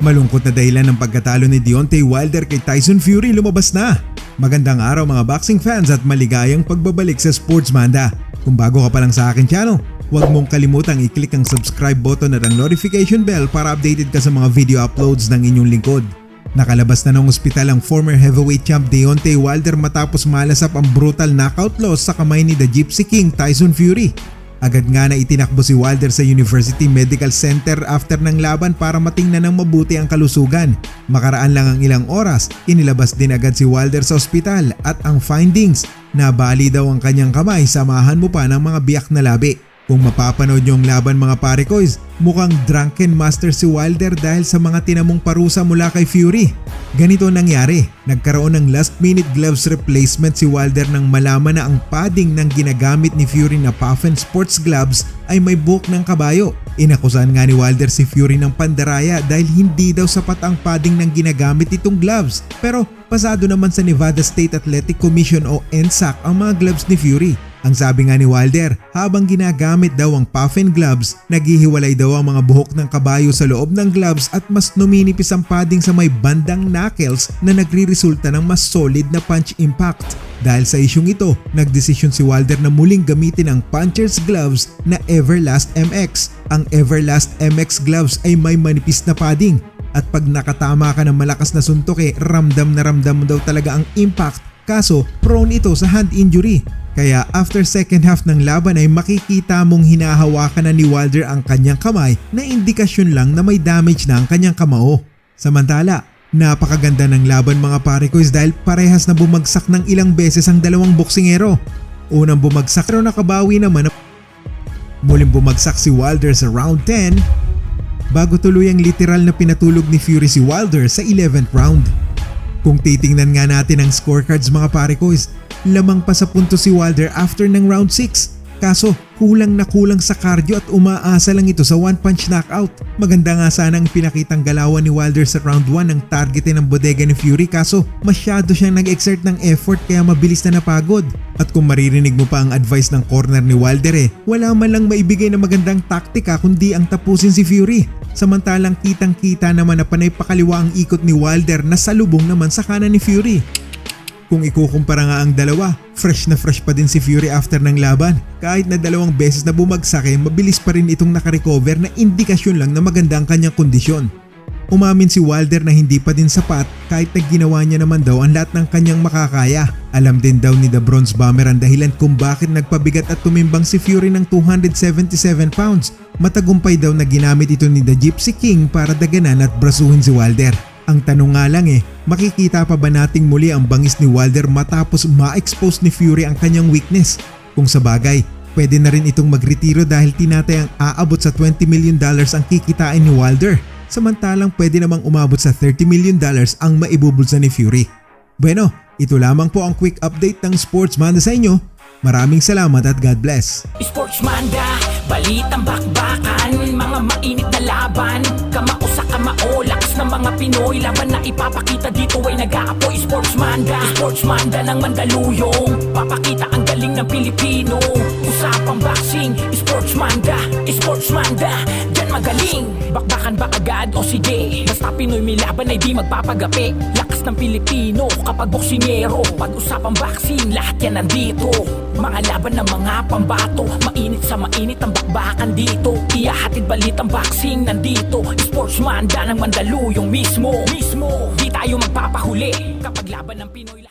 Malungkot na dahilan ng pagkatalo ni Deontay Wilder kay Tyson Fury lumabas na. Magandang araw mga boxing fans at maligayang pagbabalik sa Sports Manda. Kung bago ka pa lang sa akin channel, huwag mong kalimutang i-click ang subscribe button at ang notification bell para updated ka sa mga video uploads ng inyong lingkod. Nakalabas na ng ospital ang former heavyweight champ Deontay Wilder matapos malasap ang brutal knockout loss sa kamay ni The Gypsy King Tyson Fury. Agad nga na itinakbo si Wilder sa University Medical Center after ng laban para matingnan ng mabuti ang kalusugan. Makaraan lang ang ilang oras, inilabas din agad si Wilder sa ospital at ang findings, nabali daw ang kanyang kamay samahan mo pa ng mga biyak na labi. Kung mapapanood nyo ang laban mga parekoys, mukhang drunken master si Wilder dahil sa mga tinamong parusa mula kay Fury. Ganito nangyari, nagkaroon ng last minute gloves replacement si Wilder nang malaman na ang padding ng ginagamit ni Fury na Puffin Sports Gloves ay may buhok ng kabayo. Inakusahan nga ni Wilder si Fury ng pandaraya dahil hindi daw sapat ang padding ng ginagamit itong gloves. Pero pasado naman sa Nevada State Athletic Commission o NSAC ang mga gloves ni Fury. Ang sabi nga ni Wilder, habang ginagamit daw ang puffin gloves, naghihiwalay daw ang mga buhok ng kabayo sa loob ng gloves at mas numinipis ang padding sa may bandang knuckles na nagriresulta ng mas solid na punch impact. Dahil sa isyong ito, nagdesisyon si Wilder na muling gamitin ang puncher's gloves na Everlast MX. Ang Everlast MX gloves ay may manipis na padding at pag nakatama ka ng malakas na suntok eh, ramdam na ramdam mo daw talaga ang impact kaso prone ito sa hand injury. Kaya after second half ng laban ay makikita mong hinahawakan na ni Wilder ang kanyang kamay na indikasyon lang na may damage na ang kanyang kamao. Samantala, napakaganda ng laban mga pare ko dahil parehas na bumagsak ng ilang beses ang dalawang boksingero. Unang bumagsak pero nakabawi naman Muling bumagsak si Wilder sa round 10 bago tuluyang literal na pinatulog ni Fury si Wilder sa 11th round. Kung titingnan nga natin ang scorecards mga pare ko is lamang pa sa punto si Wilder after ng round 6. Kaso kulang na kulang sa cardio at umaasa lang ito sa one punch knockout. Maganda nga sana ang pinakitang galawan ni Wilder sa round 1 ng targetin ng bodega ni Fury kaso masyado siyang nag-exert ng effort kaya mabilis na napagod. At kung maririnig mo pa ang advice ng corner ni Wilder eh, wala man lang maibigay na magandang taktika kundi ang tapusin si Fury. Samantalang kitang kita naman na panay pakaliwa ang ikot ni Wilder na salubong naman sa kanan ni Fury. Kung ikukumpara nga ang dalawa, fresh na fresh pa din si Fury after ng laban. Kahit na dalawang beses na bumagsak eh, mabilis pa rin itong nakarecover na indikasyon lang na maganda ang kanyang kondisyon. Umamin si Wilder na hindi pa din sapat kahit na ginawa niya naman daw ang lahat ng kanyang makakaya. Alam din daw ni The Bronze Bomber ang dahilan kung bakit nagpabigat at tumimbang si Fury ng 277 pounds. Matagumpay daw na ginamit ito ni The Gypsy King para daganan at brasuhin si Wilder. Ang tanong nga lang eh, makikita pa ba nating muli ang bangis ni Wilder matapos ma-expose ni Fury ang kanyang weakness? Kung sa bagay, pwede na rin itong magretiro dahil tinatayang aabot sa 20 million dollars ang kikitain ni Wilder. Samantalang pwede namang umabot sa 30 million dollars ang maibubulsa ni Fury. Bueno, ito lamang po ang quick update ng Sportsman sa inyo. Maraming salamat at God bless. Sportsmanda, balitang bakbakan Pinoy Laban na ipapakita dito ay nag-aapoy Sportsmanda, Sportsmanda ng Mandaluyong. Papakita ang galing ng Pilipino. Usapang boxing, Sportsmanda, Sportsmanda Diyan magaling. Bakbakan ba agad o sige Basta Pinoy may laban ay di magpapagapi. Lakas ng Pilipino kapag boksingero. Pag-usapang boxing, lahat yan nandito. Mga laban ng mga pambato. Mainit sa mainit ang bakbakan dito. Iyahatid balitang boxing nandito. Sportsman ng Mandaluyong mismo. Mismo. Di tayo magpapahuli Kapag laban ng Pinoy lahat